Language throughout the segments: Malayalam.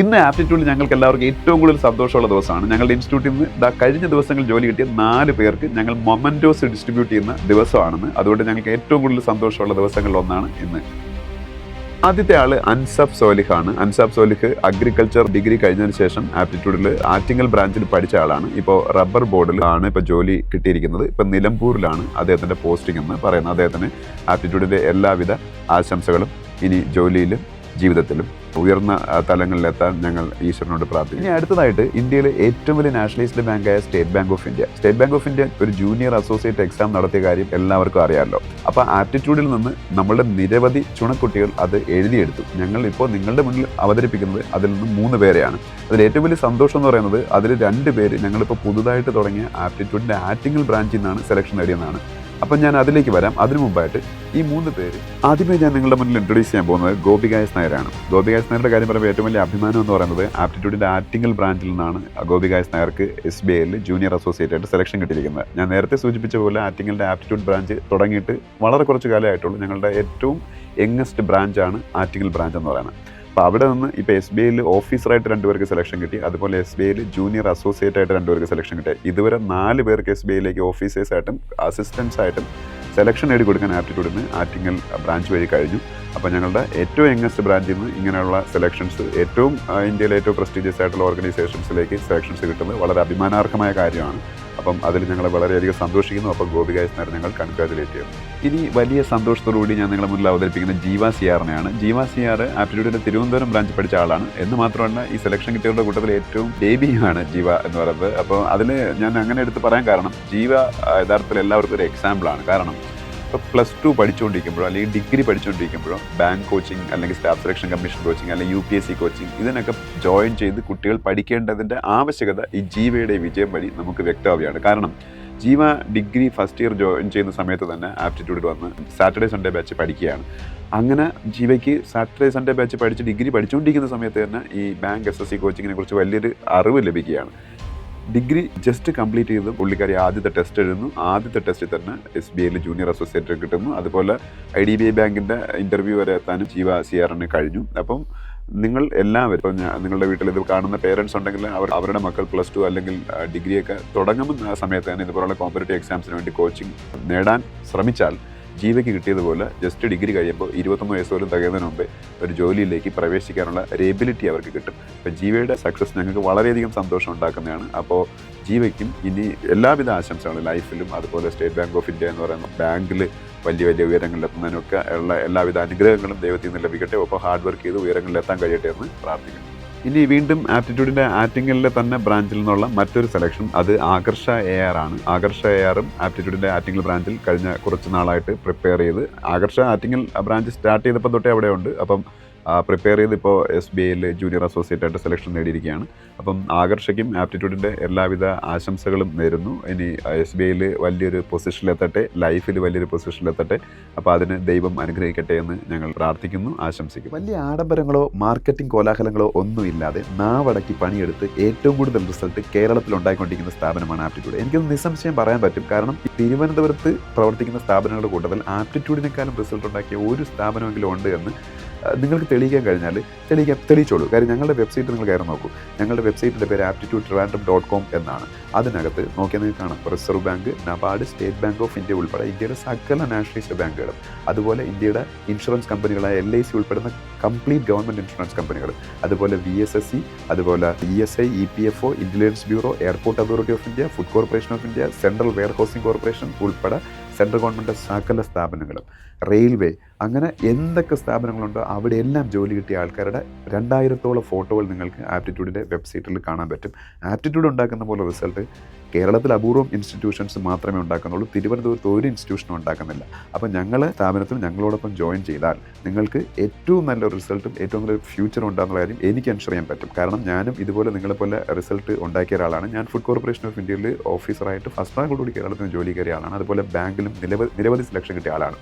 ഇന്ന് ആപ്റ്റിറ്റ്യൂഡിൽ ഞങ്ങൾക്ക് എല്ലാവർക്കും ഏറ്റവും കൂടുതൽ സന്തോഷമുള്ള ദിവസമാണ്. ഞങ്ങളുടെ ഇൻസ്റ്റിറ്റ്യൂട്ടിൽ നിന്ന് കഴിഞ്ഞ ദിവസങ്ങളിൽ ജോലി കിട്ടിയ നാല് പേർക്ക് ഞങ്ങൾ മൊമന്റോസ് ഡിസ്ട്രിബ്യൂട്ട് ചെയ്യുന്ന ദിവസമാണെന്ന്. അതുകൊണ്ട് ഞങ്ങൾക്ക് ഏറ്റവും കൂടുതൽ സന്തോഷമുള്ള ദിവസങ്ങളിൽ ഒന്നാണ് ഇന്ന്. ആദ്യത്തെ ആൾ അൻസഫ് സോലിഹ് ആണ് അൻസഫ് സോലിഹ് അഗ്രികൾച്ചർ ഡിഗ്രി കഴിഞ്ഞതിന് ശേഷം ആപ്റ്റിറ്റ്യൂഡിൽ ആറ്റിങ്ങൽ ബ്രാഞ്ചിൽ പഠിച്ച ആളാണ്. ഇപ്പോൾ റബ്ബർ ബോർഡിൽ ആണ് ഇപ്പോൾ ജോലി കിട്ടിയിരിക്കുന്നത്. ഇപ്പോൾ നിലമ്പൂരിലാണ് അദ്ദേഹത്തിന്റെ പോസ്റ്റിംഗ് എന്ന് പറയുന്നത്. അദ്ദേഹത്തിന് ആപ്റ്റിറ്റ്യൂഡിന്റെ എല്ലാവിധ ആശംസകളും ഇനി ജോലിയിലും ജീവിതത്തിലും ഉയർന്ന തലങ്ങളിലെത്താൻ ഞങ്ങൾ ഈശ്വരനോട് പ്രാർത്ഥിക്കും ഇനി അടുത്തതായിട്ട് ഇന്ത്യയിലെ ഏറ്റവും വലിയ nationalist ബാങ്കായ state bank of India. State bank of India ഒരു ജൂനിയർ അസോസിയേറ്റ് എക്സാം നടത്തിയ കാര്യം എല്ലാവർക്കും അറിയാമല്ലോ. അപ്പോൾ ആപ്റ്റിറ്റ്യൂഡിൽ നിന്ന് നമ്മളുടെ നിരവധി ചുണക്കുട്ടികൾ അത് എഴുതിയെടുത്തു. ഞങ്ങൾ ഇപ്പോൾ നിങ്ങളുടെ മുന്നിൽ അവതരിപ്പിക്കുന്നത് അതിൽ നിന്ന് മൂന്ന് പേരെയാണ്. അതിൽ ഏറ്റവും വലിയ സന്തോഷം എന്ന് പറയുന്നത് അതിൽ രണ്ട് പേര് ഞങ്ങളിപ്പോൾ പുതുതായിട്ട് തുടങ്ങിയ ആപ്റ്റിറ്റ്യൂഡിന്റെ ആറ്റിങ്ങൽ ബ്രാഞ്ചിൽ നിന്നാണ് സെലക്ഷൻ നേടിയെന്നാണ് അപ്പം ഞാൻ അതിലേക്ക് വരാം. അതിനു മുമ്പായിട്ട് ഈ മൂന്ന് പേര്. ആദ്യമേ ഞാൻ നിങ്ങളുടെ മുന്നിൽ ഇൻട്രൊഡ്യൂസ് ചെയ്യാൻ പോകുന്നത് ഗോപികായസ് നായരാണ്. ഗോപികായസ് നായരുടെ കാര്യം പറയുമ്പോൾ ഏറ്റവും വലിയ അഭിമാനം എന്ന് പറയുന്നത് ആപ്റ്റിറ്റ്യൂഡിന്റെ ആറ്റിങ്ങൽ ബ്രാഞ്ചിൽ നിന്നാണ് ഗോപികായസ് നായർക്ക് എസ് ബി ഐയിൽ ജൂനിയർ അസോസിയേറ്റ് ആയിട്ട് സെലക്ഷൻ കിട്ടിയിരിക്കുന്നത്. ഞാൻ നേരത്തെ സൂചിപ്പിച്ച പോലെ ആറ്റിങ്ങലിന്റെ ആപ്റ്റിറ്റ്യൂഡ് ബ്രാഞ്ച് തുടങ്ങിയിട്ട് വളരെ കുറച്ച് കാലമായിട്ടുള്ളൂ. ഞങ്ങളുടെ ഏറ്റവും യങ്ങസ്റ്റ് ബ്രാഞ്ചാണ് ആറ്റിങ്ങൽ ബ്രാഞ്ച് എന്ന് പറയുന്നത്. അപ്പോൾ അവിടെ നിന്ന് ഇപ്പോൾ എസ് ബി ഐയിൽ ഓഫീസറായിട്ട് രണ്ടുപേർക്ക് സെലക്ഷൻ കിട്ടി. അതുപോലെ എസ് ബി ഐയിൽ ജൂനിയർ അസോസിയേറ്റ് ആയിട്ട് രണ്ടുപേർക്ക് സെലക്ഷൻ കിട്ടി. ഇതുവരെ നാല് പേർക്ക് എസ് ബി ഐയിലേക്ക് ഓഫീസേഴ്സായിട്ടും അസിസ്റ്റൻസ് ആയിട്ടും സെലക്ഷൻ നേടി കൊടുക്കാൻ ആപ്റ്റിറ്റ്യൂഡിന് ആറ്റിങ്ങൽ ബ്രാഞ്ച് വഴി കഴിഞ്ഞു. അപ്പോൾ ഞങ്ങളുടെ ഏറ്റവും യങ്ങസ്റ്റ് ബ്രാഞ്ചിൽ നിന്ന് ഇങ്ങനെയുള്ള സെലക്ഷൻസ് ഏറ്റവും ഇന്ത്യയിലെ ഏറ്റവും പ്രസ്റ്റീജിയസ് ആയിട്ടുള്ള ഓർഗനൈസേഷൻസിലേക്ക് സെലക്ഷൻസ് കിട്ടുന്നത് വളരെ അഭിമാനാർഹമായ കാര്യമാണ്. അപ്പം അതിൽ ഞങ്ങൾ വളരെയധികം സന്തോഷിക്കുന്നു. അപ്പോൾ ഗോപികായസ് നേരം ഞങ്ങൾ കൺഗ്രാജുലേറ്റ് ചെയ്യുന്നു ഇനി വലിയ സന്തോഷത്തോടുകൂടി ഞാൻ നിങ്ങളുടെ മുന്നിൽ അവതരിപ്പിക്കുന്നത് ജീവ സിയാറിനെയാണ്. ജീവ സിയാർ ആപ്റ്റിറ്റ്യൂഡിന്റെ തിരുവനന്തപുരം ബ്രാഞ്ച് പഠിച്ച ആളാണ്. എന്ന് മാത്രമല്ല ഈ സെലക്ഷൻ കിട്ടിയവരുടെ കൂട്ടത്തിൽ ഏറ്റവും ബേബിയാണ് ജീവ എന്ന് പറയുന്നത്. അപ്പോൾ അതിൽ ഞാൻ അങ്ങനെ എടുത്ത് പറയാൻ കാരണം ജീവ യഥാർത്ഥത്തിൽ എല്ലാവർക്കും ഒരു എക്സാമ്പിളാണ് കാരണം ഇപ്പോൾ പ്ലസ് ടു പഠിച്ചുകൊണ്ടിരിക്കുമ്പോഴോ അല്ലെങ്കിൽ ഡിഗ്രി പഠിച്ചുകൊണ്ടിരിക്കുമ്പോഴോ ബാങ്ക് കോച്ചിങ് അല്ലെങ്കിൽ സ്റ്റാഫ് സെലക്ഷൻ കമ്മീഷൻ കോച്ചിങ് അല്ലെങ്കിൽ U P S C coaching ഇതിനൊക്കെ ജോയിൻ ചെയ്ത് കുട്ടികൾ പഠിക്കേണ്ടതിന്റെ ആവശ്യകത ഈ ജീവയുടെ വിജയം വഴി നമുക്ക് വ്യക്തമാവുകയാണ്. കാരണം Jeeva degree first year join ചെയ്യുന്ന സമയത്ത് തന്നെ ആപ്റ്റിറ്റ്യൂഡിൽ വന്ന് സാറ്റർഡേ സൺഡേ ബാച്ച് പഠിക്കുകയാണ്. അങ്ങനെ ജീവയ്ക്ക് സാറ്റർഡേ സൺഡേ ബാച്ച് പഠിച്ച് ഡിഗ്രി പഠിച്ചുകൊണ്ടിരിക്കുന്ന സമയത്ത് തന്നെ ഈ ബാങ്ക് എസ് എസ് സി കോച്ചിങ്ങിനെ കുറിച്ച് വലിയൊരു അറിവ് ലഭിക്കുകയാണ്. ഡിഗ്രി ജസ്റ്റ് കംപ്ലീറ്റ് ചെയ്ത്. പുള്ളിക്കാരി ആദ്യത്തെ ടെസ്റ്റ് എഴുതുന്നു. ആദ്യത്തെ ടെസ്റ്റിൽ തന്നെ എസ് ബി ഐയിൽ ജൂനിയർ അസോസിയേറ്റ് കിട്ടുന്നു. അതുപോലെ ഐ ഡി ബി ഐ ബാങ്കിന്റെ ഇന്റർവ്യൂ വരെ എത്താനും ജീവ സി ആറിന് കഴിഞ്ഞു. അപ്പം നിങ്ങൾ എല്ലാവരും ഇപ്പം നിങ്ങളുടെ വീട്ടിൽ ഇത് കാണുന്ന പേരൻസ് ഉണ്ടെങ്കിൽ അവർ അവരുടെ മക്കൾ പ്ലസ് ടു അല്ലെങ്കിൽ ഡിഗ്രിയൊക്കെ തുടങ്ങുന്ന സമയത്ത് തന്നെ ഇതുപോലുള്ള കോമ്പറ്റേറ്റീവ് എക്സാംസിന് വേണ്ടി കോച്ചിങ് നേടാൻ ശ്രമിച്ചാൽ ജീവയ്ക്ക് കിട്ടിയതുപോലെ ജസ്റ്റ് ഡിഗ്രി കഴിയുമ്പോൾ ഇരുപത്തൊന്ന് വയസ്സ് പോലും തികയുന്നതിന് മുമ്പേ ഒരു ജോലിയിലേക്ക് പ്രവേശിക്കാനുള്ള ഒരു എബിലിറ്റി അവർക്ക് കിട്ടും. അപ്പോൾ ജീവയുടെ സക്സസ് ഞങ്ങൾക്ക് വളരെയധികം സന്തോഷം ഉണ്ടാക്കുന്നതാണ്. അപ്പോൾ ജീവയ്ക്കും ഇനി എല്ലാവിധ ആശംസകളും ലൈഫിലും അതുപോലെ സ്റ്റേറ്റ് ബാങ്ക് ഓഫ് ഇന്ത്യ എന്ന് പറയുന്ന ബാങ്കിൽ വലിയ വലിയ ഉയരങ്ങളിലെത്തുന്നതിനൊക്കെ ഉള്ള എല്ലാവിധ അനുഗ്രഹങ്ങളും ദൈവത്തിൽ നിന്ന് ലഭിക്കട്ടെ. ഒപ്പം ഹാർഡ് വർക്ക് ചെയ്ത് ഉയരങ്ങളിലെത്താൻ കഴിയട്ടെ എന്ന് പ്രാർത്ഥിക്കുന്നു. ഇനി വീണ്ടും ആപ്റ്റിറ്റ്യൂഡിന്റെ ആറ്റിങ്ങലിലെ തന്നെ ബ്രാഞ്ചിൽ നിന്നുള്ള മറ്റൊരു സെലക്ഷൻ അത് ആകർഷ എ ആർ ആണ്. ആകർഷ എ ആറും ആപ്റ്റിറ്റ്യൂഡിന്റെ ആറ്റിങ്ങൽ ബ്രാഞ്ചിൽ കഴിഞ്ഞ കുറച്ച് നാളായിട്ട് പ്രിപ്പയർ ചെയ്ത് ആകർഷ ആറ്റിങ്ങൽ ബ്രാഞ്ച് സ്റ്റാർട്ട് ചെയ്തപ്പോൾ തൊട്ടേ അവിടെ ഉണ്ട് അപ്പം പ്രിപ്പയർ ചെയ്ത് ഇപ്പോൾ എസ് ബി ഐയിൽ ജൂനിയർ അസോസിയേറ്റ് ആയിട്ട് സെലക്ഷൻ നേടിയിരിക്കുകയാണ്. അപ്പം ആകർഷയ്ക്കും ആപ്റ്റിറ്റ്യൂഡിന്റെ എല്ലാവിധ ആശംസകളും നേരുന്നു. ഇനി എസ് ബി ഐയിൽ വലിയൊരു പൊസിഷനിലെത്തട്ടെ ലൈഫിൽ വലിയൊരു പൊസിഷനിലെത്തട്ടെ അപ്പോൾ അതിന് ദൈവം അനുഗ്രഹിക്കട്ടെ എന്ന് ഞങ്ങൾ പ്രാർത്ഥിക്കുന്നു ആശംസിക്കുന്നു. വലിയ ആഡംബരങ്ങളോ മാർക്കറ്റിംഗ് കോലാഹലങ്ങളോ ഒന്നുമില്ലാതെ നാവടക്കി പണിയെടുത്ത് ഏറ്റവും കൂടുതൽ റിസൾട്ട് കേരളത്തിൽ ഉണ്ടായിക്കൊണ്ടിരിക്കുന്ന സ്ഥാപനമാണ് ആപ്റ്റിറ്റ്യൂഡ് എനിക്കത് നിസ്സംശയം പറയാൻ പറ്റും. കാരണം തിരുവനന്തപുരത്ത് പ്രവർത്തിക്കുന്ന സ്ഥാപനങ്ങളുടെ കൂട്ടത്തിൽ ആപ്റ്റിറ്റ്യൂഡിനേക്കാളും റിസൾട്ട് ഉണ്ടാക്കിയ ഒരു സ്ഥാപനമെങ്കിലും ഉണ്ട് എന്ന് നിങ്ങൾക്ക് തെളിയിക്കാൻ കഴിഞ്ഞാൽ തെളിയിക്കാൻ തെളിയിച്ചോളൂ. കാര്യം ഞങ്ങളുടെ വെബ്സൈറ്റ് നിങ്ങൾ കയറി നോക്കൂ. ഞങ്ങളുടെ വെബ്സൈറ്റിന്റെ പേര് ആപ്റ്റിറ്റ്യൂഡ് ട്രിവാൻഡ്രം ഡോട്ട് കോം എന്നാണ്. അതിനകത്ത് നോക്കിയാൽ നിങ്ങൾക്ക് കാണാം. Reserve bank NABARD state bank of India ഉൾപ്പെടെ ഇന്ത്യയുടെ സകല നാഷണലൈസ്ഡ് ബാങ്കുകളും. അതുപോലെ ഇന്ത്യയുടെ ഇൻഷുറൻസ് കമ്പനികളായ എൽ ഐ സി ഉൾപ്പെടുന്ന കംപ്ലീറ്റ് ഗവൺമെന്റ് ഇൻഷുറൻസ് കമ്പനികൾ. അതുപോലെ വി എസ് എസ് സി അതുപോലെ E S I E P F O intelligence bureau airport authority of India food corporation of India central warehousing corporation ഉൾപ്പെടെ സെൻട്രൽ ഗവൺമെന്റ് സകല സ്ഥാപനങ്ങളും. റെയിൽവേ അങ്ങനെ എന്തൊക്കെ സ്ഥാപനങ്ങളുണ്ടോ അവിടെ എല്ലാം ജോലി കിട്ടിയ ആൾക്കാരുടെ രണ്ടായിരത്തോളം ഫോട്ടോകൾ നിങ്ങൾക്ക് ആപ്റ്റിറ്റ്യൂഡിന്റെ വെബ്സൈറ്റിൽ കാണാൻ പറ്റും. ആപ്റ്റിറ്റ്യൂഡ് ഉണ്ടാക്കുന്ന പോലെ റിസൾട്ട് കേരളത്തിൽ അപൂർവം ഇൻസ്റ്റിറ്റ്യൂഷൻസ് മാത്രമേ ഉണ്ടാക്കുന്നുള്ളൂ. തിരുവനന്തപുരത്ത് ഒരു ഇൻസ്റ്റിറ്റ്യൂഷനും ഉണ്ടാക്കുന്നില്ല. അപ്പോൾ ഞങ്ങൾ സ്ഥാപനത്തിൽ ഞങ്ങളോടൊപ്പം ജോയിൻ ചെയ്താൽ നിങ്ങൾക്ക് ഏറ്റവും നല്ല റിസൾട്ടും ഏറ്റവും നല്ല ഫ്യൂച്ചർ ഉണ്ടാകുന്ന കാര്യം എനിക്ക് അൻഷർ ചെയ്യാൻ പറ്റും. കാരണം ഞാനും ഇതുപോലെ നിങ്ങളെപ്പോലെ റിസൾട്ട് ഉണ്ടാക്കിയ ഒരാളാണ്. ഞാൻ ഫുഡ് കോർപ്പറേഷൻ ഓഫ് ഇന്ത്യയിൽ ഓഫീസറായിട്ട് ഫസ്റ്റ് റാങ്കോടുകൂടി കേരളത്തിൽ ജോലി കയറിയ ആളാണ്. അതുപോലെ ബാങ്കിലും നിരവധി നിരവധി സെലക്ഷൻ കിട്ടിയ ആളാണ്.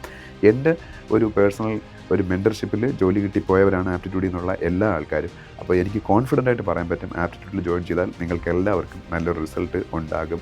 എന്റെ ഒരു പേഴ്സണൽ ഒരു മെന്റർഷിപ്പിൽ ജോലി കിട്ടിപ്പോയവരാണ് ആപ്റ്റിറ്റ്യൂഡിൽ നിന്നുള്ള എല്ലാ ആൾക്കാരും. അപ്പോൾ എനിക്ക് കോൺഫിഡന്റ് ആയിട്ട് പറയാൻ പറ്റും ആപ്റ്റിറ്റ്യൂഡിൽ ജോയിൻ ചെയ്താൽ നിങ്ങൾക്ക് എല്ലാവർക്കും നല്ലൊരു റിസൾട്ട് ഉണ്ടാകും.